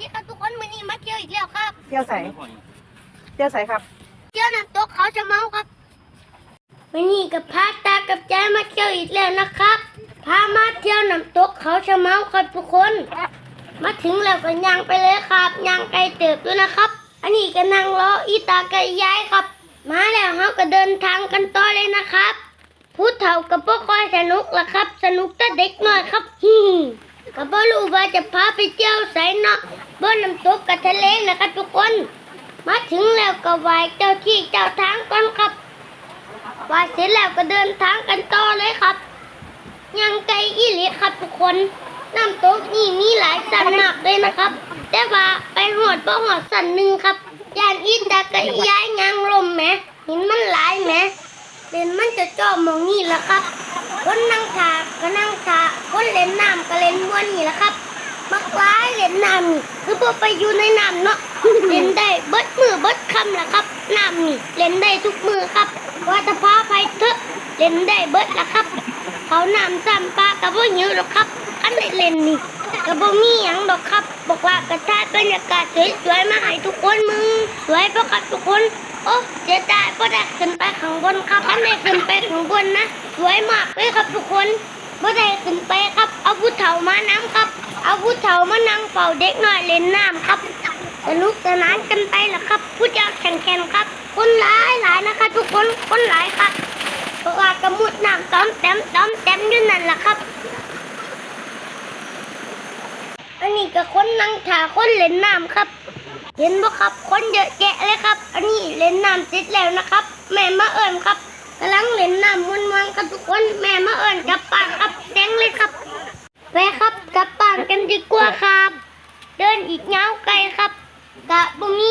ดีครับทุกคนวันนี้มาเที่ยวอีกแล้วครับ เที่ยวใส่เที่ยวใส่ครับ เที่ยวน้ำตกเขาจะเมาครับวันนี้กับพาตากับยายมาเที่ยวอีกแล้วนะครับพามาเที่ยวน้ำตกเขาจะเมาครับทุกคน มาถึงแล้วก็ย่างไปเลยครับย่างไกลเติบด้วยนะครับ อันนี้ก็นั่งรออีตากับยายครับ มาแล้วเขาก็เดินทางกันต่อเลยนะครับผู้เฒ่ากับพวกคอยสนุกละครับ สนุกแต่เด็กน้อยครับฮิก็บ่รู้ว่าจะพาไปเที่ยวไสเนาะ บนน้ำตกกับทะเลนะครับทุกคน มาถึงแล้วก็ไหวเจ้าที่เจ้าทางก่อนครับไหวเสร็จแล้วก็เดินทางกันต่อเลยครับ ยังไกลอีหลีครับทุกคนน้ำตกนี่มีหลายสันมากเลยนะครับ แต่ว่าไปหอดบ่หอดสันหนึ่งครับยานอินตากะย้ายยางลมแหมหินมันหลายแหมเล่นมันจะจ่อมองนี่แหละครับ คนนั่งถาก็นั่งถาคนเล่นน้ำก็เล่นม้วนนี่แหละครับ มักร้ายเล่นน้ำนี่คือพอไปอยู่ในน้ำเนาะ เล่นได้เบิดมือเบิดคำละครับน้ำนี่เล่นได้ทุกมือครับ ว่าจะพาไปเถอะเล่นได้เบิดละครับ เขาน้ำซ้ำปลากับว่าหิวหรอกครับคันได้เล่นนี่กับบ่มีหยังดอกครับ บอกว่ากระทายบรรยากาศสวยๆมาให้ทุกคนมึงสวยปะครับทุกคนโอ้เสียดายเพราะได้ขึ้นไปข้างบนครับคันได้ขึ้นไปข้างบนนะสวยมากเลยครับทุกคนบ่ได้ขึ้นไปครับ เอาผู้เฒ่ามาน้ำครับ เอาผู้เฒ่ามานั่งเฝ้าเด็กน้อยเล่นน้ำครับ สนุกสนานกันไปละครับ ผู้เจ้าแข่งๆครับ คนหลายหลายนะคะทุกคนคนหลายครับเพราะว่ากระมุดน้ำต้อมแต้มต้อมแต้มอยู่นั่นแหละครับ อันนี้ก็คนนั่งถ่าคนเล่นน้ำครับ เห็นบ่ครับ คนเยอะแยะเลยครับ อันนี้เล่นน้ำเสร็จแล้วนะครับ แม่มาเอิญครับกำลังเล่นน้ำมวนๆครับทุกคนแม่มาเอิญกับบ้านครับแซงเลยครับไปครับกลับบ้านกันดีกว่าครับ เดินอีกยาวไกลครับกะบ่มี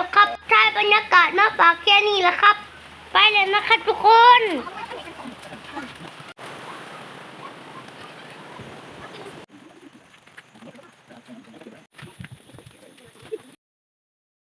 หยังหลายดอกครับถ่บรรยากาศมาฝากแค่นี้แหละครับ ไปเลยนะครับทุกคน